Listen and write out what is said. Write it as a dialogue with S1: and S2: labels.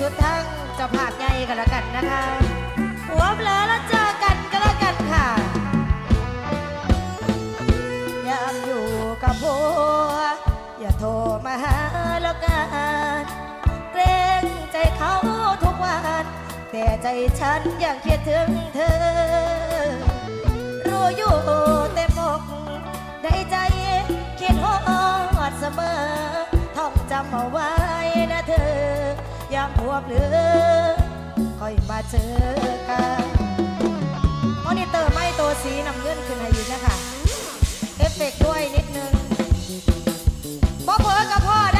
S1: สุดทั้งเจ้าภาพใหญ่กันละกันนะคะ หัวเปลอแล้วเจอกันก็แล้วกันค่ะอยากอยู่กับผัวอย่าโทรมาหาแล้วกันเกรงใจเขาทุกวัน แต่ใจฉันยังคิดถึงเธอ รู้อยู่เต็มอกในใจคิดฮอดเสมอท่องจำเอาไว้นะเธอ ยามพวบหรือค่อยมาเจอกันมอนิเตอร์ไม่ตัวสีน้ำเงินขึ้นให้อยู่นะคะ เอฟเฟกด้วยนิดนึงพ่อเผลอกับพ่อได้